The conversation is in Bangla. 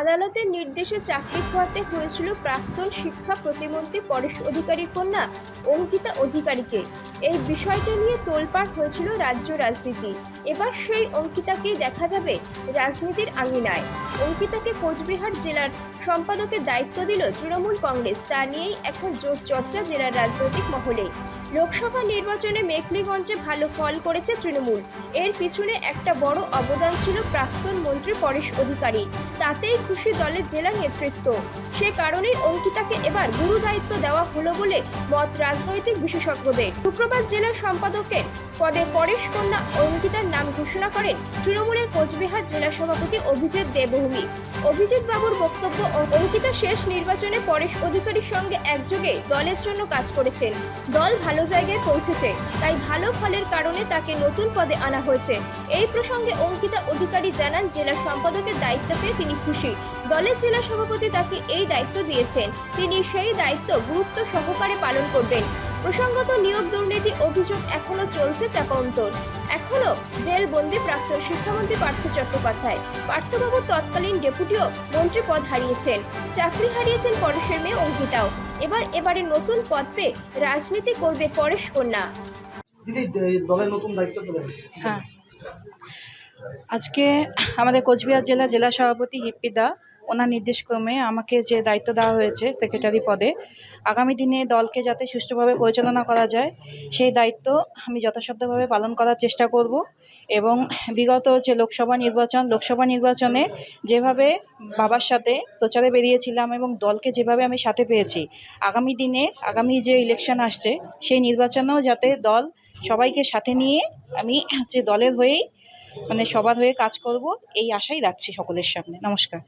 আদালতের নির্দেশে চাকরি খোয়াতে হয়েছিল প্রাক্তন শিক্ষা প্রতিমন্ত্রী পরেশ অধিকারীর কন্যা অঙ্কিতা অধিকারীকে। এই বিষয়টা নিয়ে তোলপাড় হয়েছিল রাজ্য রাজনীতি। এবার সেই অঙ্কিতাকেই দেখা যাবে রাজনীতির আঙিনায়। অঙ্কিতাকে কোচবিহার জেলার সম্পাদকের দায়িত্ব দিল তৃণমূল কংগ্রেস। তা নিয়েই এখন জোর চর্চা জেলার রাজনৈতিক মহলে। লোকসভা নির্বাচনে মেখলিগঞ্জে ভালো ফল করেছে তৃণমূল। এর পিছনে একটা বড় অবদান ছিল প্রাক্তন মন্ত্রী পরেশ অধিকারী। তাতেই খুশি দলের জেলা নেতৃত্ব। সে কারণেই অঙ্কিতাকে এবার গুরু দায়িত্ব দেওয়া হলো বলে মত রাজনৈতিক বিশেষজ্ঞদের। শুক্রবার জেলা সম্পাদকের পদে পরেশ কন্যা অঙ্কিতার নাম ঘোষণা করেন তৃণমূলের কোচবিহার জেলা সভাপতি অভিজিৎ দেবভূমি। অভিজিৎ বাবুর বক্তব্য অঙ্কিতা শেষ নির্বাচনে পরেশ অধিকারীর সঙ্গে একযোগে দলের জন্য কাজ করেছেন। দল ভালো জায়গায় পৌঁছেছে। তাই ভালো ফলের কারণে তাকে নতুন পদে আনা হয়েছে। এই প্রসঙ্গে অঙ্কিতা অধিকারী জানান, জেলা সম্পাদকের দায়িত্ব পেয়ে তিনি খুশি। দলের জেলা সভাপতি তাকে এই দায়িত্ব দিয়েছেন। তিনি সেই দায়িত্ব গুরুত্ব সহকারে পালন করবেন। প্রসঙ্গত নিয়োগ দুর্নীতি অভিযোগ এখনও চলছে চাপান্তর। এখনও জেলবন্দি প্রাক্তন শিক্ষামন্ত্রী পার্থ চট্টোপাধ্যায়। পার্থবাবু তৎকালীন ডেপুটিও মন্ত্রী পদ হারিয়েছেন। চাকরি হারিয়েছেন পরেশের মেয়ে অঙ্কিতাও। এবার এবারে নতুন পদ পেয়ে রাজনীতি করবে পরেশ কন্যা। দিদি দলের নতুন দায়িত্ব পেলেন হ্যাঁ। আজকে আমাদের কোচবিহার জেলা জেলা সভাপতি হিপ্পিদা ওনার নির্দেশক্রমে আমাকে যে দায়িত্ব দেওয়া হয়েছে সেক্রেটারি পদে, আগামী দিনে দলকে যাতে সুষ্ঠুভাবে পরিচালনা করা যায়, সেই দায়িত্ব আমি যথাসাধ্যভাবে পালন করার চেষ্টা করব এবং বিগত যে লোকসভা নির্বাচন, লোকসভা নির্বাচনে যেভাবে বাবার সাথে প্রচারে বেরিয়েছিলাম এবং দলকে যেভাবে আমি সাথে পেয়েছি, আগামী দিনে, আগামী যে ইলেকশন আসছে, সেই নির্বাচনেও যাতে দল সবাইকে সাথে নিয়ে আমি যে দলের হয়েই মানে সবার হয়ে কাজ করব, এই আশাই রাখছি সকলের সামনে। নমস্কার।